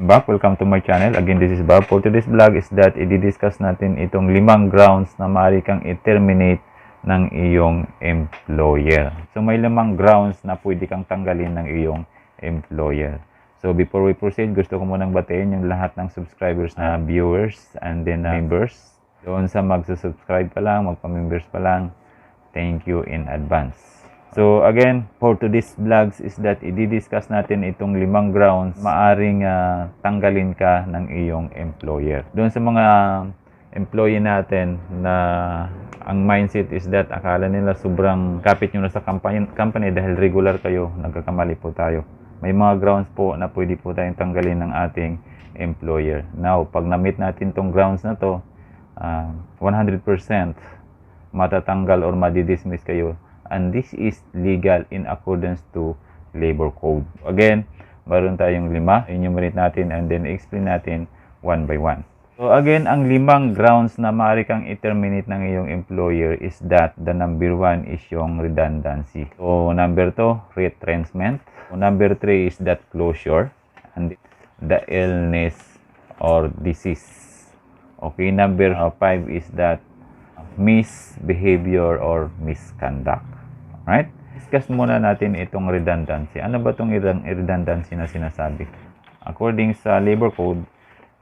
back. Welcome to my channel. Again, this is Bob. For today's vlog is that i-discuss natin itong limang grounds na maaari kang i-terminate ng iyong employer. So, may limang grounds na pwede kang tanggalin ng iyong employer. So, before we proceed, gusto ko munang batiin yung lahat ng subscribers na viewers and then uh, members. Doon sa magsusubscribe pa lang, magpa-members pa lang, thank you in advance. So again, for today's vlogs is that i-discuss natin itong limang grounds maaring ah, tanggalin ka ng iyong employer. Doon sa mga employee natin na ang mindset is that akala nila sobrang kapit nyo na sa company, company dahil regular kayo, nagkakamali po tayo. May mga grounds po na pwede po tayong tanggalin ng ating employer. Now, pag na-meet natin tong grounds na to, ah, 100% matatanggal or madidismiss kayo and this is legal in accordance to labor code. Again, meron tayong lima, enumerate natin and then explain natin one by one. So again, ang limang grounds na maaari kang i-terminate ng iyong employer is that the number one is yung redundancy. So number two, retrenchment. So, number three is that closure and the illness or disease. Okay, number five is that misbehavior or misconduct. Right? Discuss muna natin itong redundancy. Ano ba itong redundancy na sinasabi? According sa labor code,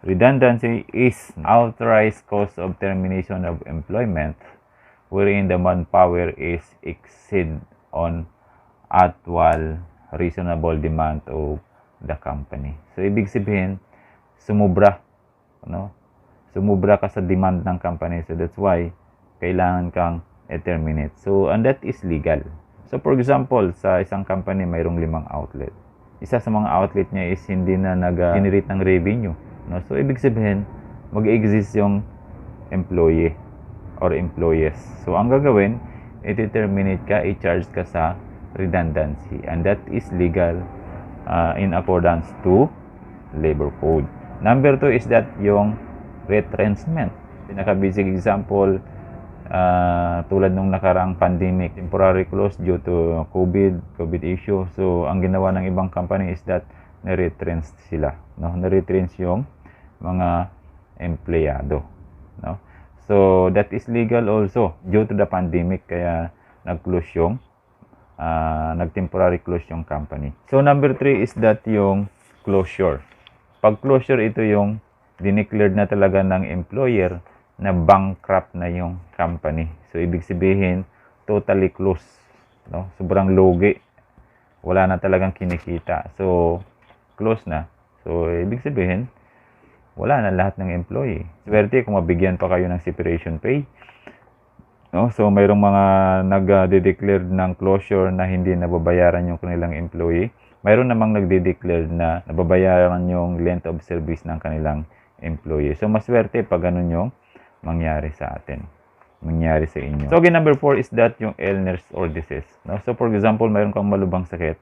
redundancy is authorized cause of termination of employment wherein the manpower is exceed on actual reasonable demand of the company. So, ibig sabihin, sumubra. No? Sumubra ka sa demand ng company. So, that's why, kailangan kang i-terminate. So, and that is legal. So, for example, sa isang company, mayroong limang outlet. Isa sa mga outlet niya is hindi na nag-generate ng revenue. No? So, ibig sabihin, mag-exist yung employee or employees. So, ang gagawin, i-terminate ka, i-charge ka sa redundancy. And that is legal uh, in accordance to labor code. Number two is that yung retrenchment. Pinaka-basic example, uh, tulad nung nakaraang pandemic, temporary close due to COVID, COVID issue. So, ang ginawa ng ibang company is that na-retrench sila. No? Na-retrench yung mga empleyado. No? So, that is legal also due to the pandemic kaya nag-close yung uh, nag-temporary close yung company. So, number three is that yung closure. Pag closure, ito yung dineclared na talaga ng employer na bankrupt na yung company. So, ibig sabihin, totally close. No? Sobrang logi. Wala na talagang kinikita. So, close na. So, ibig sabihin, wala na lahat ng employee. Swerte kung mabigyan pa kayo ng separation pay. No? So, mayroong mga nag-declare ng closure na hindi nababayaran yung kanilang employee. Mayroon namang nagde-declare na nababayaran yung length of service ng kanilang employee. So, maswerte pag ganun yung mangyari sa atin. Mangyari sa inyo. So, again, number four is that yung illness or disease. No? So, for example, mayroon kang malubang sakit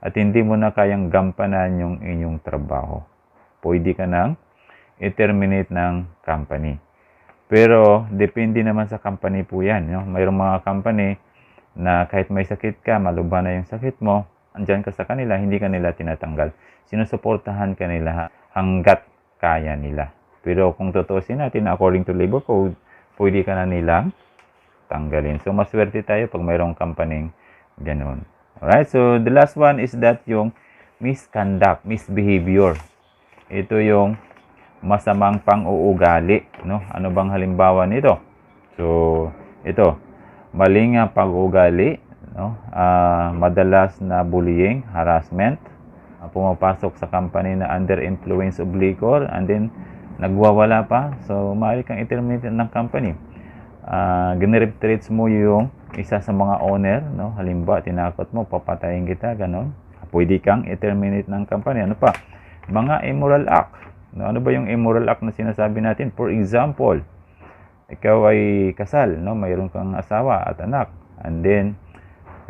at hindi mo na kayang gampanan yung inyong trabaho. Pwede ka nang i-terminate ng company. Pero, depende naman sa company po yan. No? Mayroong mga company na kahit may sakit ka, maluba na yung sakit mo, andyan ka sa kanila, hindi ka nila tinatanggal. Sinusuportahan ka nila hanggat kaya nila. Pero kung tutusin natin, according to labor code, pwede ka na nilang tanggalin. So, maswerte tayo pag mayroong company ganun. Alright, so the last one is that yung misconduct, misbehavior. Ito yung masamang pang-uugali. No? Ano bang halimbawa nito? So, ito. Maling pag-uugali. No? Ah, madalas na bullying, harassment. Ah, pumapasok sa company na under influence of liquor and then nagwawala pa. So, maaari kang i-terminate ng company. Uh, generate mo yung isa sa mga owner, no? Halimbawa, tinakot mo, papatayin kita, ganon. Pwede kang i-terminate ng company. Ano pa? Mga immoral act. No? Ano ba yung immoral act na sinasabi natin? For example, ikaw ay kasal, no? Mayroon kang asawa at anak. And then,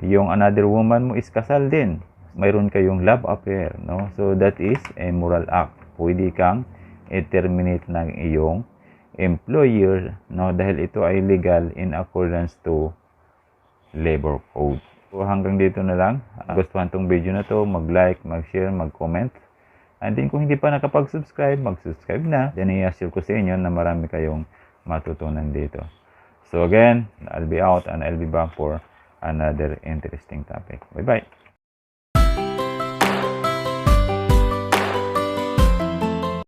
yung another woman mo is kasal din. Mayroon kayong love affair, no? So, that is immoral act. Pwede kang i-terminate ng iyong employer no dahil ito ay legal in accordance to labor code. So hanggang dito na lang. Gustuhan tong video na to, mag-like, mag-share, mag-comment. And then kung hindi pa nakapag-subscribe, mag-subscribe na. Then i-assure ko sa inyo na marami kayong matutunan dito. So again, I'll be out and I'll be back for another interesting topic. Bye-bye.